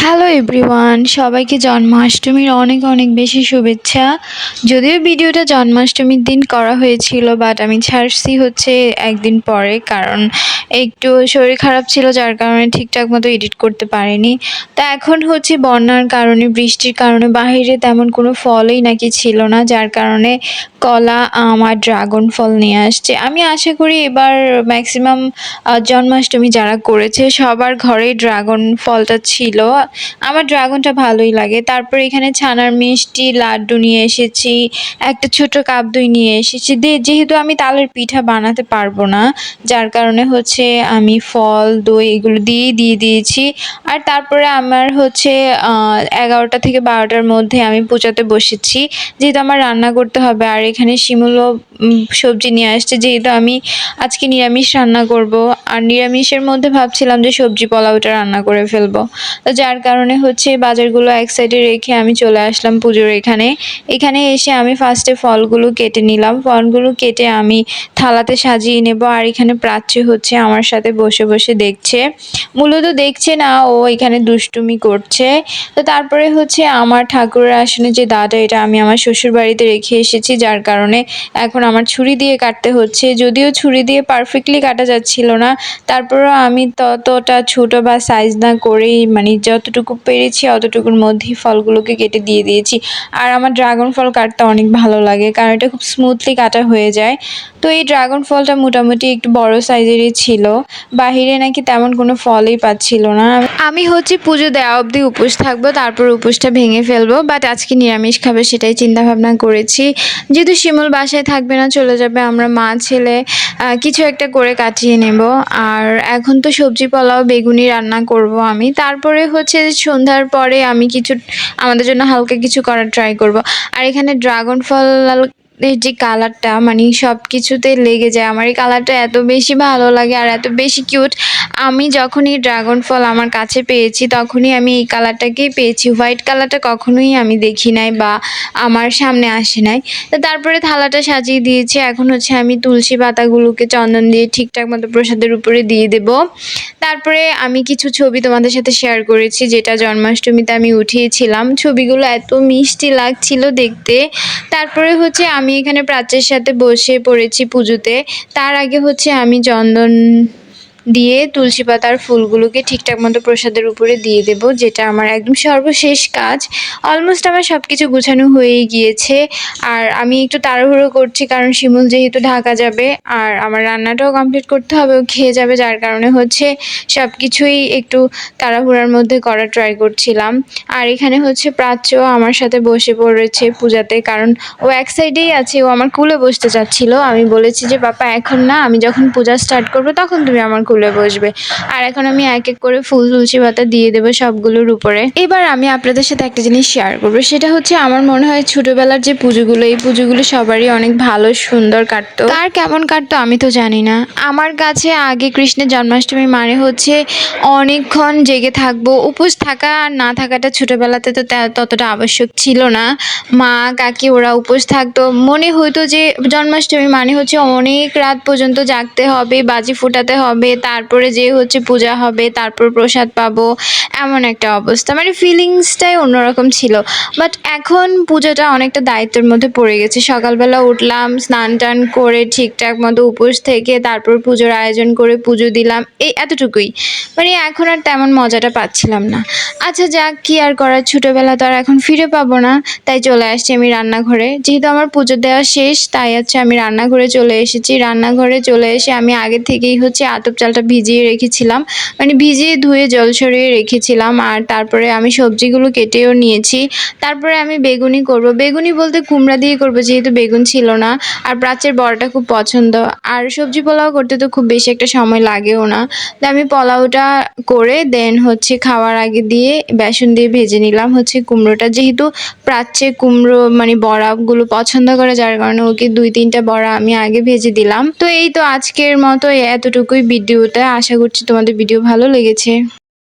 Hello everyone সবাইকে জন্মাষ্টমীর অনেক অনেক বেশি শুভেচ্ছা। যদিও ভিডিওটা জন্মাষ্টমীর দিন করা হয়েছিল বাট আমি ছাড়ছি হচ্ছে একদিন পরে, কারণ একটু শরীর খারাপ ছিল, যার কারণে ঠিকঠাক মতো এডিট করতে পারিনি। তা এখন হচ্ছে বন্যার কারণে, বৃষ্টির কারণে, বাহিরে তেমন কোনো ফলই নাকি ছিল না, যার কারণে কলা, আম আর ড্রাগন ফল নিয়ে আসছে। আমি আশা করি এবার ম্যাক্সিমাম জন্মাষ্টমী যারা করেছে, সবার ঘরেই ড্রাগন ফলটা ছিল। আমার ড্রাগনটা ভালোই লাগে। তারপর এখানে ছানার মিষ্টি, লাড্ডু নিয়ে এসেছি, একটা ছোট কাপ দই নিয়ে এসেছি। যেহেতু আমি তালের পিঠা বানাতে পারব না, যার কারণে হচ্ছে আমি ফল, দই এগুলো দিয়েই দিয়ে দিয়েছি। আর তারপরে আমার হচ্ছে এগারোটা থেকে বারোটার মধ্যে আমি পূজাতে বসেছি। যেহেতু আমার রান্না করতে হবে, আর এখানে শিমুলও সবজি নিয়ে আসছে, যেহেতু আমি আজকে নিরামিষ রান্না করব। আর নিরামিষের মধ্যে ভাবছিলাম যে সবজি পোলাওটা রান্না করে ফেলব। তো যার কারণে হচ্ছে বাজারগুলো এক সাইডে রেখে আমি চলে আসলাম পুজোর এখানে। এখানে এসে আমি ফার্স্টে ফলগুলো কেটে নিলাম। ফলগুলো কেটে আমি থালাতে সাজিয়ে নেব। আর এখানে প্রাচ্য হচ্ছে আমার সাথে বসে বসে দেখছে। মূলত দেখছে না, ও এখানে দুষ্টুমি করছে। তো তারপরে হচ্ছে আমার ঠাকুরের আসনে যে দাটা এটা আমি আমার শ্বশুর বাড়িতে রেখে এসেছি, যার কারণে এখন আমার ছুরি দিয়ে কাটতে হচ্ছে। যদিও ছুরি দিয়ে পারফেক্টলি কাটা যাচ্ছিল না, তারপরেও আমি ততটা ছোট বা সাইজ না করেই মানে যতটুকু পেরেছি, অতটুকুর মধ্যেই ফলগুলোকে কেটে দিয়ে দিয়েছি। আর আমার ড্রাগন ফল কাটতে অনেক ভালো লাগে, কারণ এটা খুব স্মুথলি কাটা হয়ে যায়। তো এই ড্রাগন ফলটা মোটামুটি একটু বড় সাইজেরই ছিল। বাহিরে নাকি তেমন কোনো ফলই পাচ্ছিল না। আমি হচ্ছে পুজো দেওয়া অবধি উপোস থাকব, তারপর উপোসটা ভেঙে ফেলব বাট আজকে নিরামিষ খাবে সেটাই চিন্তা ভাবনা করেছি। যেহেতু শিমুল বাসায় থাকবে না, চলে যাবে আমরা মা, ছেলে কিছু একটা করে কাটিয়ে নেব। আর এখন তো সবজি পোলাও, বেগুনি রান্না করব আমি। তারপরে হচ্ছে সন্ধ্যার পরে আমি কিছু, আমাদের জন্য হালকা কিছু করার ট্রাই করব। আর এখানে ড্রাগন ফল এর যে কালারটা মানে সব কিছুতে লেগে যায়। আমার এই কালারটা এত বেশি ভালো লাগে আর এত বেশি কিউট আমি যখনই ড্রাগন ফল আমার কাছে পেয়েছি, তখনই আমি এই কালারটাকেই পেয়েছি। হোয়াইট কালারটা কখনোই আমি দেখি নাই বা আমার সামনে আসে নাই। তো তারপরে থালাটা সাজিয়ে দিয়েছি। এখন হচ্ছে আমি তুলসী পাতাগুলোকে চন্দন দিয়ে ঠিকঠাক মতো প্রসাদের উপরে দিয়ে দেব। তারপরে আমি কিছু ছবি তোমাদের সাথে শেয়ার করেছি, যেটা জন্মাষ্টমীতে আমি উঠিয়েছিলাম। ছবিগুলো এত মিষ্টি লাগছিল দেখতে। তারপরে হচ্ছে আমি এখানে প্রাচ্যের সাথে বসে পড়েছি পুজোতে। তার আগে হচ্ছে আমি চন্দন দিয়ে তুলসী পাতার ফুলগুলোকে ঠিকঠাক মতো প্রসাদের উপরে দিয়ে দেব, যেটা আমার একদম সর্বশেষ কাজ। অলমোস্ট আমার সব কিছু গুছানো হয়েই গিয়েছে। আর আমি একটু তাড়াহুড়ো করছি, কারণ শিমুল যেহেতু ঢাকা যাবে, আর আমার রান্নাটাও কমপ্লিট করতে হবে, ও খেয়ে যাবে, যার কারণে হচ্ছে সব কিছুই একটু তাড়াহুড়ার মধ্যে করার ট্রাই করছিলাম। আর এখানে হচ্ছে প্রাচ্য আমার সাথে বসে পড়েছে পূজাতে, কারণ ও এক সাইডেই আছে, ও আমার কুলে বসতে চাচ্ছিল। আমি বলেছি যে বাপা এখন না, আমি যখন পূজা স্টার্ট করব, তখন তুমি আমার খুলে বসবে। আর এখন আমি এক এক করে ফুল, তুলসী পাতা দিয়ে দেবো সবগুলোর উপরে। এবার আমি আপনাদের সাথে একটা জিনিস শেয়ার করব। সেটা হচ্ছে আমার মনে হয় ছোটবেলার যে পুজোগুলো, এই পুজোগুলো সবারই অনেক ভালো, সুন্দর কাটতো। কার কেমন কাটতো আমি তো জানি না। আমার কাছে আগে কৃষ্ণের জন্মাষ্টমী মানে হচ্ছে অনেকক্ষণ জেগে থাকব। উপোস থাকা আর না থাকাটা ছোটবেলাতে তো, ততটা আবশ্যক ছিল না। মা, কাকি ওরা উপোস থাকতো। মনে হতো যে জন্মাষ্টমী মানে হচ্ছে অনেক রাত পর্যন্ত জাগতে হবে, বাজি ফোটাতে হবে তারপরে যে হচ্ছে পূজা হবে, তারপর প্রসাদ পাবো, এমন একটা অবস্থা। মানে ফিলিংসটাই অন্যরকম ছিল। বাট এখন পুজোটা অনেকটা দায়িত্বের মধ্যে পড়ে গেছে। সকালবেলা উঠলাম স্নান টান করে ঠিকঠাক মতো উপোস থেকে তারপর পুজোর আয়োজন করে পুজো দিলাম। এই এতটুকুই। মানে এখন আর তেমন মজাটা পাচ্ছিলাম না। আচ্ছা যাক, কি আর করার? ছোটোবেলা তো আর এখন ফিরে পাবো না। তাই চলে আসছি আমি রান্নাঘরে। যেহেতু আমার পুজো দেওয়া শেষ, তাই হচ্ছে আমি রান্নাঘরে চলে এসেছি। রান্নাঘরে চলে এসে আমি আগে থেকেই হচ্ছে আতপ চালটা ভিজিয়ে রেখেছিলাম। মানে ভিজিয়ে ধুয়ে জল সরিয়ে রেখেছিলাম আর তারপরে আমি সবজিগুলো কেটেও নিয়েছি। তারপরে আমি বেগুনি করব। বেগুনি বলতে কুমড়া দিয়ে করব, যেহেতু বেগুন ছিল না। আর প্রাচ্যের বড়টা খুব পছন্দ। আর সবজি পোলাও করতে তো খুব বেশি একটা সময় লাগেও না। তো আমি পোলাওটা করে দেন হচ্ছে খাওয়ার আগে দিয়ে বেসন দিয়ে ভেজে নিলাম হচ্ছে কুমড়োটা। যেহেতু প্রাচ্যে কুমড়ো মানে বড়াগুলো পছন্দ করে, যার কারণে ওকে দুই তিনটা বড়া আমি আগে ভেজে দিলাম। তো এই তো আজকের মতো এতটুকুই ভিডিওটা। আশা করছি তোমাদের ভিডিও ভালো লেগেছে।